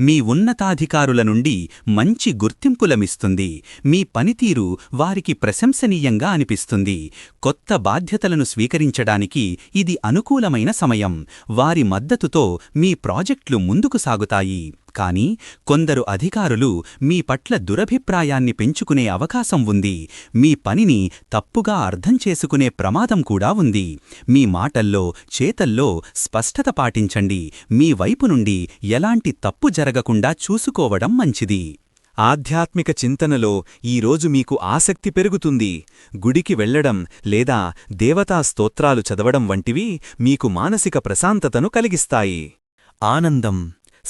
మీ ఉన్నతాధికారుల నుండి మంచి గుర్తింపు లభిస్తుంది మీ పనితీరు వారికి ప్రశంసనీయంగా అనిపిస్తుంది. కొత్త బాధ్యతలను స్వీకరించడానికి ఇది అనుకూలమైన సమయం. వారి మద్దతుతో మీ ప్రాజెక్టులు ముందుకు సాగుతాయి. కానీ కొందరు అధికారులు మీ పట్ల దురభిప్రాయాన్ని పెంచుకునే అవకాశం ఉంది. మీ పనిని తప్పుగా అర్థం చేసుకునే ప్రమాదం కూడా ఉంది. మీ మాటల్లో చేతల్లో స్పష్టత పాటించండి. మీ వైపు నుండి ఎలాంటి తప్పు జరగకుండా చూసుకోవడం మంచిది. ఆధ్యాత్మిక చింతనలో ఈరోజు మీకు ఆసక్తి పెరుగుతుంది. గుడికి వెళ్ళడం లేదా దేవతా స్తోత్రాలు చదవడం వంటివి మీకు మానసిక ప్రశాంతతను కలిగిస్తాయి. ఆనందం.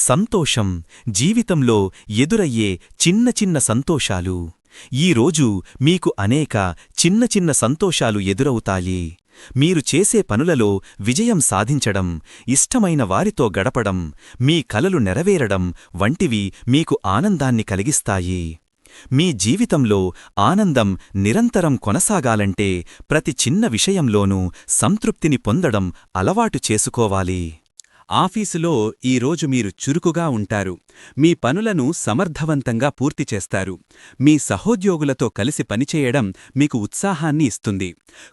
సంతోషం జీవితంలో ఎదురయ్యే చిన్న చిన్న సంతోషాలు. ఈరోజు మీకు అనేక చిన్న చిన్న సంతోషాలు ఎదురవుతాయి. మీరు చేసే పనులలో విజయం సాధించడం ఇష్టమైన వారితో గడపడం మీ కలలు నెరవేరడం వంటివి మీకు ఆనందాన్ని కలిగిస్తాయి. మీ జీవితంలో ఆనందం నిరంతరం కొనసాగాలంటే ప్రతి చిన్న విషయంలోనూ సంతృప్తిని పొందడం అలవాటు చేసుకోవాలి. ఆఫీసులో ఈరోజు మీరు చురుకుగా ఉంటారు. మీ పనులను సమర్థవంతంగా పూర్తి చేస్తారు. మీ సహోద్యోగులతో కలిసి పనిచేయడం మీకు ఉత్సాహాన్ని ఇస్తుంది.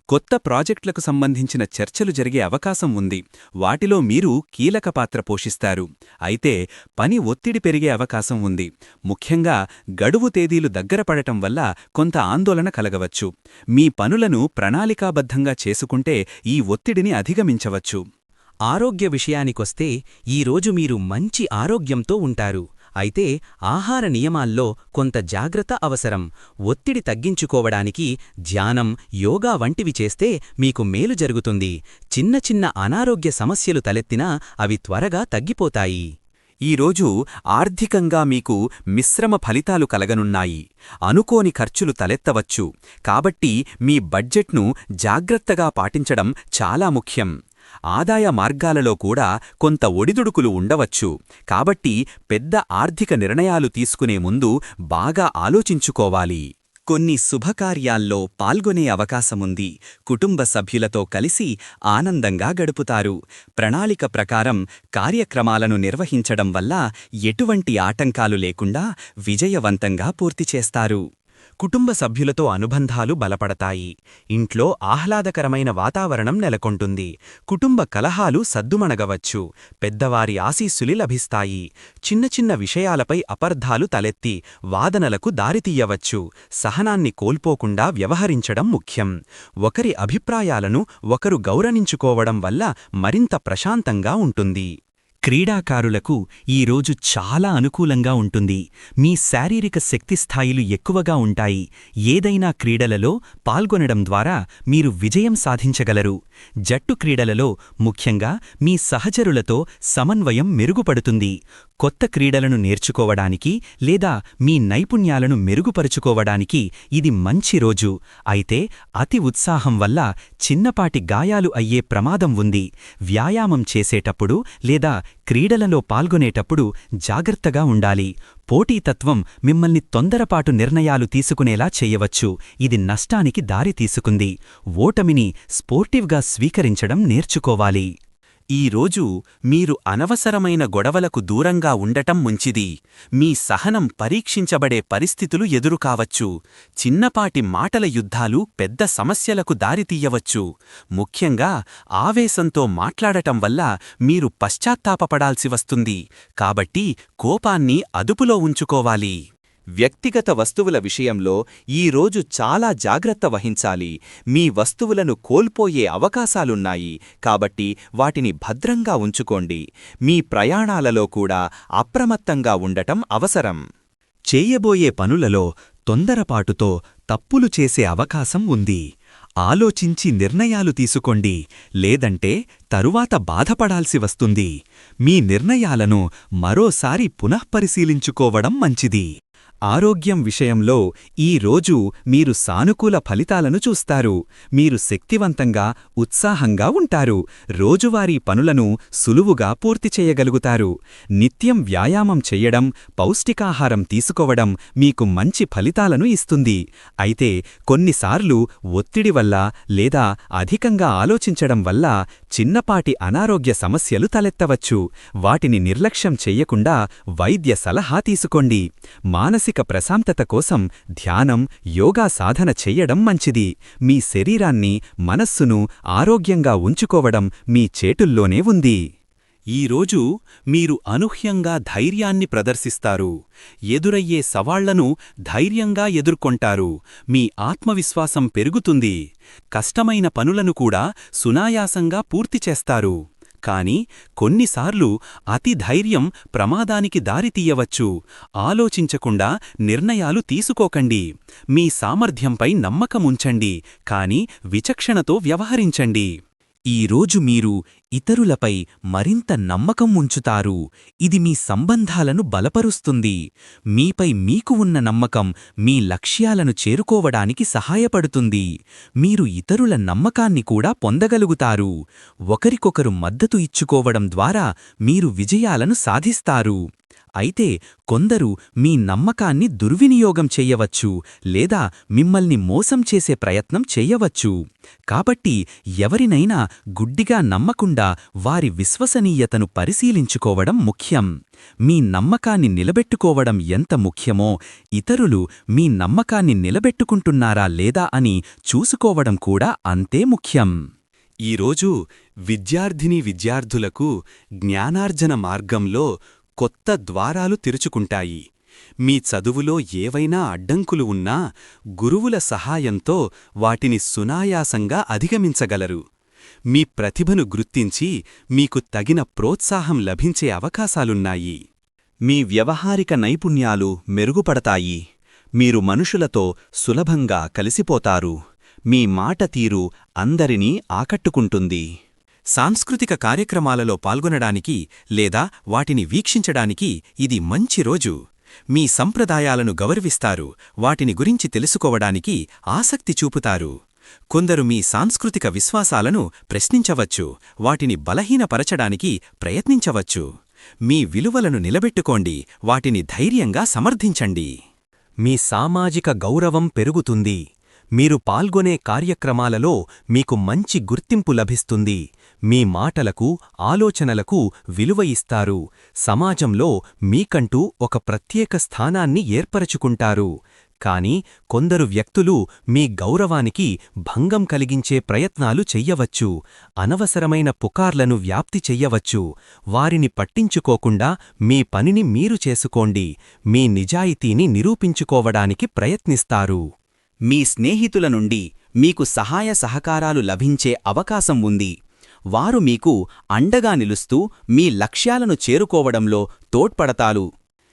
కొత్త ప్రాజెక్టులకు సంబంధించిన చర్చలు జరిగే అవకాశం ఉంది. వాటిలో మీరు కీలక పాత్ర పోషిస్తారు. అయితే పని ఒత్తిడి పెరిగే అవకాశం ఉంది. ముఖ్యంగా గడువు తేదీలు దగ్గర పడటం వల్ల కొంత ఆందోళన కలగవచ్చు. మీ పనులను ప్రణాళికాబద్ధంగా చేసుకుంటే ఈ ఒత్తిడిని అధిగమించవచ్చు. ఆరోగ్య విషయానికొస్తే ఈరోజు మీరు మంచి ఆరోగ్యంతో ఉంటారు. అయితే ఆహార నియమాల్లో కొంత జాగ్రత్త అవసరం. ఒత్తిడి తగ్గించుకోవడానికి ధ్యానం యోగా వంటివి చేస్తే మీకు మేలు జరుగుతుంది. చిన్న చిన్న అనారోగ్య సమస్యలు తలెత్తినా అవి త్వరగా తగ్గిపోతాయి. ఈరోజు ఆర్థికంగా మీకు మిశ్రమ ఫలితాలు కలగనున్నాయి. అనుకోని ఖర్చులు తలెత్తవచ్చు. కాబట్టి మీ బడ్జెట్ను జాగ్రత్తగా పాటించడం చాలా ముఖ్యం. ఆదాయ మార్గాలలో కూడా కొంత ఒడిదుడుకులు ఉండవచ్చు. కాబట్టి పెద్ద ఆర్థిక నిర్ణయాలు తీసుకునే ముందు బాగా ఆలోచించుకోవాలి. కొన్ని శుభకార్యాల్లో పాల్గొనే అవకాశముంది. కుటుంబ సభ్యులతో కలిసి ఆనందంగా గడుపుతారు. ప్రణాళిక ప్రకారం కార్యక్రమాలను నిర్వహించడం వల్ల ఎటువంటి ఆటంకాలు లేకుండా విజయవంతంగా పూర్తి చేస్తారు. కుటుంబ సభ్యులతో అనుబంధాలు బలపడతాయి. ఇంట్లో ఆహ్లాదకరమైన వాతావరణం నెలకొంటుంది. కుటుంబ కలహాలు సద్దుమణగవచ్చు. పెద్దవారి ఆశీస్సులి లభిస్తాయి. చిన్న చిన్న విషయాలపై అపర్ధాలు తలెత్తి వాదనలకు దారితీయవచ్చు. సహనాన్ని కోల్పోకుండా వ్యవహరించడం ముఖ్యం. ఒకరి అభిప్రాయాలను ఒకరు గౌరవించుకోవడం వల్ల మరింత ప్రశాంతంగా ఉంటుంది. క్రీడాకారులకు ఈరోజు చాలా అనుకూలంగా ఉంటుంది. మీ శారీరక శక్తి స్థాయిలు ఎక్కువగా ఉంటాయి. ఏదైనా క్రీడలలో పాల్గొనడం ద్వారా మీరు విజయం సాధించగలరు. జట్టు క్రీడలలో ముఖ్యంగా మీ సహచరులతో సమన్వయం మెరుగుపడుతుంది. కొత్త క్రీడలను నేర్చుకోవడానికి లేదా మీ నైపుణ్యాలను మెరుగుపరుచుకోవడానికి ఇది మంచి రోజు. అయితే అతి ఉత్సాహం వల్ల చిన్నపాటి గాయాలు అయ్యే ప్రమాదం ఉంది. వ్యాయామం చేసేటప్పుడు లేదా క్రీడలలో పాల్గొనేటప్పుడు జాగ్రత్తగా ఉండాలి. పోటీతత్వం మిమ్మల్ని తొందరపాటు నిర్ణయాలు తీసుకునేలా చేయవచ్చు. ఇది నష్టానికి దారి తీసుకుంది. ఓటమిని స్పోర్టివ్గా స్వీకరించడం నేర్చుకోవాలి. ఈరోజు మీరు అనవసరమైన గొడవలకు దూరంగా ఉండటం మంచిది. మీ సహనం పరీక్షించబడే పరిస్థితులు ఎదురుకావచ్చు. చిన్నపాటి మాటల యుద్ధాలు పెద్ద సమస్యలకు దారితీయవచ్చు. ముఖ్యంగా ఆవేశంతో మాట్లాడటం వల్ల మీరు పశ్చాత్తాపపడాల్సి వస్తుంది. కాబట్టి కోపాన్ని అదుపులో ఉంచుకోవాలి. వ్యక్తిగత వస్తువుల విషయంలో ఈ రోజు చాలా జాగ్రత్త వహించాలి. మీ వస్తువులను కోల్పోయే అవకాశాలున్నాయి. కాబట్టి వాటిని భద్రంగా ఉంచుకోండి. మీ ప్రయాణాలలో కూడా అప్రమత్తంగా ఉండటం అవసరం. చేయబోయే పనులలో తొందరపాటుతో తప్పులు చేసే అవకాశం ఉంది. ఆలోచించి నిర్ణయాలు తీసుకోండి. లేదంటే తరువాత బాధపడాల్సి వస్తుంది. మీ నిర్ణయాలను మరోసారి పునఃపరిశీలించుకోవడం మంచిది. ఆరోగ్యం విషయంలో ఈ రోజు మీరు సానుకూల ఫలితాలను చూస్తారు. మీరు శక్తివంతంగా ఉత్సాహంగా ఉంటారు. రోజువారీ పనులను సులువుగా పూర్తి చేయగలుగుతారు. నిత్యం వ్యాయామం చెయ్యడం పౌష్టికాహారం తీసుకోవడం మీకు మంచి ఫలితాలను ఇస్తుంది. అయితే కొన్నిసార్లు ఒత్తిడి వల్ల లేదా అధికంగా ఆలోచించడం వల్ల చిన్నపాటి అనారోగ్య సమస్యలు తలెత్తవచ్చు. వాటిని నిర్లక్ష్యం చెయ్యకుండా వైద్య సలహా తీసుకోండి. మానసిక ప్రశాంతత కోసం ధ్యానం యోగా సాధన చెయ్యడం మంచిది. మీ శరీరాన్ని మనస్సును ఆరోగ్యంగా ఉంచుకోవడం మీ చేటుల్లోనే ఉంది. ఈరోజు మీరు అనూహ్యంగా ధైర్యాన్ని ప్రదర్శిస్తారు. ఎదురయ్యే సవాళ్ళను ధైర్యంగా ఎదుర్కొంటారు. మీ ఆత్మవిశ్వాసం పెరుగుతుంది. కష్టమైన పనులను కూడా సునాయాసంగా పూర్తి చేస్తారు. కానీ కొన్నిసార్లు అతి ధైర్యం ప్రమాదానికి దారితీయవచ్చు ఆలోచించకుండా నిర్ణయాలు తీసుకోకండి. మీ సామర్థ్యంపై నమ్మకముంచండి. కాని విచక్షణతో వ్యవహరించండి. ఈ రోజు మీరు ఇతరులపై మరింత నమ్మకం ఉంచుతారు. ఇది మీ సంబంధాలను బలపరుస్తుంది. మీపై మీకు ఉన్న నమ్మకం మీ లక్ష్యాలను చేరుకోవడానికి సహాయపడుతుంది. మీరు ఇతరుల నమ్మకాన్ని కూడా పొందగలుగుతారు. ఒకరికొకరు మద్దతు ఇచ్చుకోవడం ద్వారా మీరు విజయాలను సాధిస్తారు. అయితే కొందరు మీ నమ్మకాన్ని దుర్వినియోగం చెయ్యవచ్చు లేదా మిమ్మల్ని మోసం చేసే ప్రయత్నం చెయ్యవచ్చు కాబట్టి ఎవరినైనా గుడ్డిగా నమ్మకుండా వారి విశ్వసనీయతను పరిశీలించుకోవడం ముఖ్యం. మీ నమ్మకాన్ని నిలబెట్టుకోవడం ఎంత ముఖ్యమో ఇతరులు మీ నమ్మకాన్ని నిలబెట్టుకుంటున్నారా లేదా అని చూసుకోవడం కూడా అంతే ముఖ్యం. ఈరోజు విద్యార్థిని విద్యార్థులకు జ్ఞానార్జన మార్గంలో కొత్త ద్వారాలు తెరుచుకుంటాయి. మీ చదువులో ఏవైనా అడ్డంకులు ఉన్నా గురువుల సహాయంతో వాటిని సునాయాసంగా అధిగమించగలరు. మీ ప్రతిభను గుర్తించి మీకు తగిన ప్రోత్సాహం లభించే అవకాశాలున్నాయి. మీ వ్యవహారిక నైపుణ్యాలు మెరుగుపడతాయి. మీరు మనుషులతో సులభంగా కలిసిపోతారు. మీ మాట తీరు అందరినీ ఆకట్టుకుంటుంది. సాంస్కృతిక కార్యక్రమాలలో పాల్గొనడానికి లేదా వాటిని వీక్షించడానికి ఇది మంచి రోజు. మీ సంప్రదాయాలను గౌరవిస్తారు. వాటిని గురించి తెలుసుకోవడానికి ఆసక్తి చూపుతారు. కొందరు మీ సాంస్కృతిక విశ్వాసాలను ప్రశ్నించవచ్చు వాటిని బలహీనపరచడానికి ప్రయత్నించవచ్చు. మీ విలువలను నిలబెట్టుకోండి వాటిని ధైర్యంగా సమర్థించండి. మీ సామాజిక గౌరవం పెరుగుతుంది. మీరు పాల్గొనే కార్యక్రమాలలో మీకు మంచి గుర్తింపు లభిస్తుంది. మీ మాటలకు ఆలోచనలకు విలువ ఇస్తారు. సమాజంలో మీకంటూ ఒక ప్రత్యేక స్థానాన్ని ఏర్పరచుకుంటారు. కాని కొందరు వ్యక్తులు మీ గౌరవానికి భంగం కలిగించే ప్రయత్నాలు చెయ్యవచ్చు అనవసరమైన పుకార్లను వ్యాప్తి చెయ్యవచ్చు. వారిని పట్టించుకోకుండా మీ పనిని మీరు చేసుకోండి మీ నిజాయితీని నిరూపించుకోవడానికి ప్రయత్నిస్తారు. మీ స్నేహితుల నుండి మీకు సహాయ సహకారాలు లభించే అవకాశం ఉంది. వారు మీకు అండగా నిలుస్తూ మీ లక్ష్యాలను చేరుకోవడంలో తోడ్పడతారు.